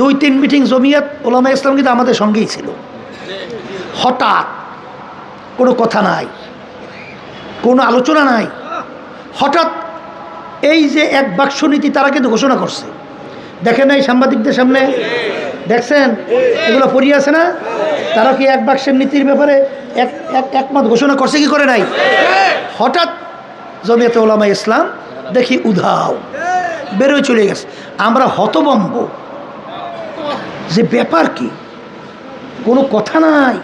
দুই তিন মিটিং জমিয়াত ওলামা ইসলাম কিন্তু আমাদের সঙ্গেই ছিল। হঠাৎ কোনো কথা নাই, কোনো আলোচনা নাই। হঠাৎ এই যে এক বাক্স নীতি তারা কিন্তু ঘোষণা করছে। দেখেন নাই সাংবাদিকদের সামনে? দেখছেন? এগুলো পড়িয়ে আছে না? তারা কি এক বাক্সের নীতির ব্যাপারে এক এক, একমত ঘোষণা করছে কি করে নাই? হঠাৎ জমিয়তে ওলামা ইসলাম দেখি উধাও, বেরোয় চলে গেছে। আমরা হতবম্ব যে ব্যাপার কি? কোনো কথা নাই,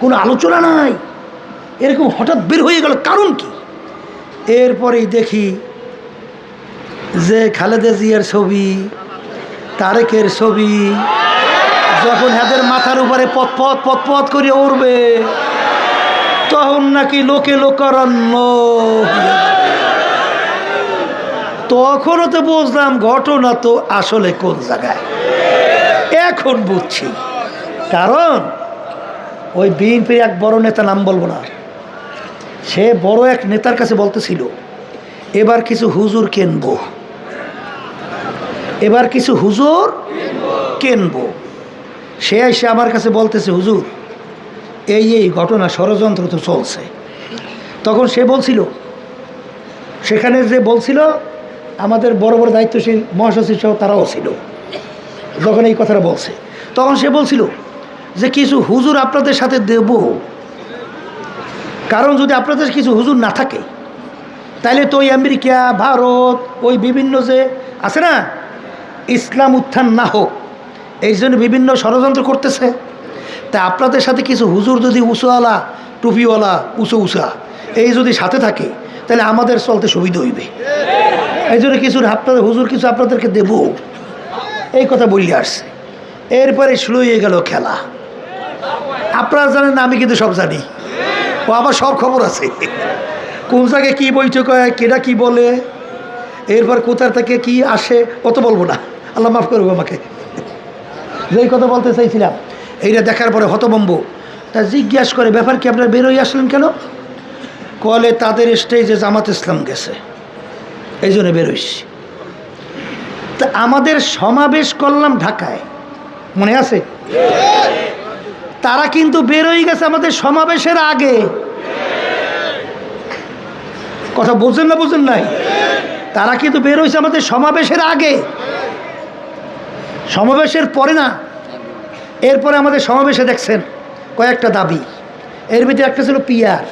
কোনো আলোচনা নাই। এরকম হঠাৎ বের হয়ে গেল, কারণ কি? এরপরেই দেখি যে খালেদা জিয়ার ছবি, তারেকের ছবি, যখন এদের মাথার উপরে পথপথ পথপথ করে উড়বে, তখন নাকি লোকে লোকারণ্য তখনও তো বুঝলাম ঘটনা তো আসলে কোন জায়গায়। এখন বুঝছি। কারণ ওই বিএনপির এক বড় নেতা নাম বলব না। সে বড় এক নেতার কাছে বলতেছিল, এবার কিছু হুজুর কেনবো। এবার কিছু হুজুর কেনবো। সে এসে আমার কাছে বলতেছে, হুজুর, এই এই ঘটনা ষড়যন্ত্র তো চলছে। তখন সে বলছিল, সেখানে যে বলছিল, আমাদের বড় বড় দায়িত্বশীল মহাসচিব সহ তারাও ছিল। যখন এই কথাটা বলছে, তখন সে বলছিল যে কিছু হুজুর আপনাদের সাথে দেব। কারণ যদি আপনাদের কিছু হুজুর না থাকে তাহলে তো ওই আমেরিকা, ভারত, ওই বিভিন্ন যে আছে না, ইসলাম উত্থান না হোক, এই জন্য বিভিন্ন ষড়যন্ত্র করতেছে। তা আপনাদের সাথে কিছু হুজুর যদি উঁচুওয়ালা, টুপিওয়ালা, উঁচু উঁচা, এই যদি সাথে থাকে তাহলে আমাদের চলতে সুবিধা হইবে। এই জন্য কিছু আপনাদের হুজুর কিছু আপনাদেরকে দেব। এই কথা বললে আসছে এরপরে শুরু হয়ে গেল খেলা। আপনারা জানেন আমি কিন্তু সব জানি। ও আবার সব খবর আছে। কোন জায়গায় কী বৈঠক হয় কেটা কী বলে, এরপর কোথার থেকে কি আসে কত বলব না। আল্লাহ মাফ করব আমাকে। যেই কথা বলতে চাইছিলাম, এইটা দেখার পরে হতবম্ব তা জিজ্ঞাসা করে, ব্যাপার কি আপনারা বেরোই আসলেন কেন? কলে তাদের স্টেজে জামাত ইসলাম গেছে। এই জন্য বেরোইছি তা আমাদের সমাবেশ করলাম ঢাকায়। মনে আছে? তারা কিন্তু বেরোই গেছে আমাদের সমাবেশের আগে। কথা বুঝছেন না বুঝছেন নাই? তারা কিন্তু বের হয়েছে আমাদের সমাবেশের আগে। সমাবেশের পরে না, এরপরে আমাদের সমাবেশে দেখছেন কয়েকটা দাবি। এর ভিতরে একটা ছিল পিয়ার।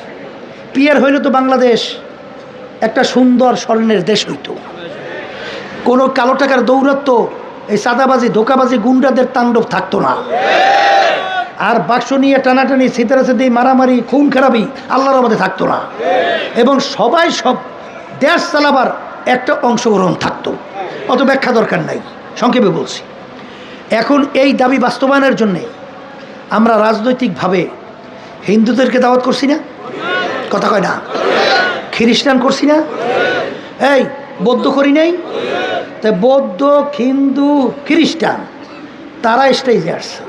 পিয়ার হইলে তো বাংলাদেশ, একটা সুন্দর স্বর্ণের দেশ হইতো। কোনো কালো টাকার দৌরত্ব এই সাদাবাজি, ধোকাবাজি, গুন্ডাদের তাণ্ডব থাকতো না। আর বাক্স নিয়ে টানাটানি সিতারাসিদি মারামারি, খুন খারাপি আল্লাহর মধ্যে থাকতো না। এবং সবাই সব দেশ চালাবার একটা অংশগ্রহণ থাকতো। অত ব্যাখ্যা দরকার নাই, সংক্ষেপে বলছি। এখন এই দাবি বাস্তবায়নের জন্যে আমরা রাজনৈতিকভাবে হিন্দুদেরকে দাওয়াত করছি না? কথা কয় না। খ্রিস্টান করছি না? এই, বৌদ্ধ করি নাই? তাই বৌদ্ধ, হিন্দু, খ্রিস্টান, তারা স্টেজে আসছে।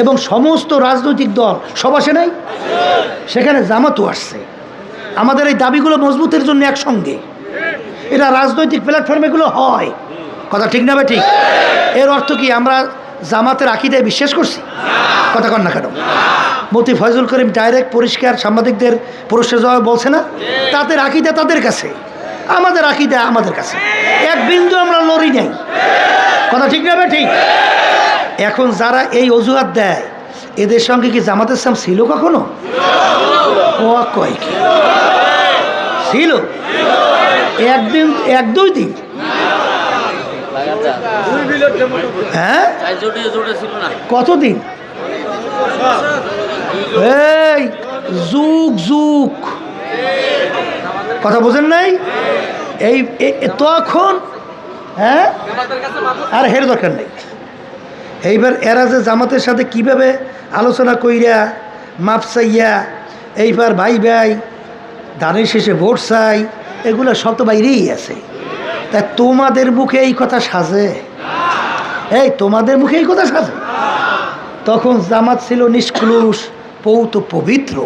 এবং সমস্ত রাজনৈতিক দল, সব আসে নাই? সেখানে জামাতও আসছে। আমাদের এই দাবিগুলো মজবুতের জন্য একসঙ্গে। এটা রাজনৈতিক প্ল্যাটফর্মে এগুলো হয়। কথা ঠিক না ঠিক? এর অর্থ কি, আমরা জামাতের আকিদায় বিশ্বাস করছি? কথা কন না কেন? মতি ফয়জুল করিম ডাইরেক্ট পরিষ্কার সাংবাদিকদের পুরস্কার জবাব বলছে না? তাদের আকিদা তাদের কাছে। আমাদের আকিদা আমাদের কাছে। এক বিন্দু আমরা লড়ি নাই। কথা ঠিক না ঠিক। এখন যারা এই অজুহাত দেয়, এদের সঙ্গে কি জামাত ইসলাম ছিল কখনো? ও কয় কি? ছিল। একদিন এক দুই দিন। হ্যাঁ? কতদিন? এই, যুগ যুগ। কথা বোঝেন নাই? এই তখন হ্যাঁ? আর হের দরকার নেই। এইবার এরা যে জামাতের সাথে কীভাবে আলোচনা কইরা, মাপ চাইয়া, এইবার ভাই ভাই দানের শেষে ভোট চাই, এগুলো সব তো বাইরেই আছে। তা তোমাদের মুখে এই কথা সাজে? এই, তোমাদের মুখে এই কথা সাজে? তখন জামাত ছিল নিষ্কুলুষ, পৌত পবিত্র।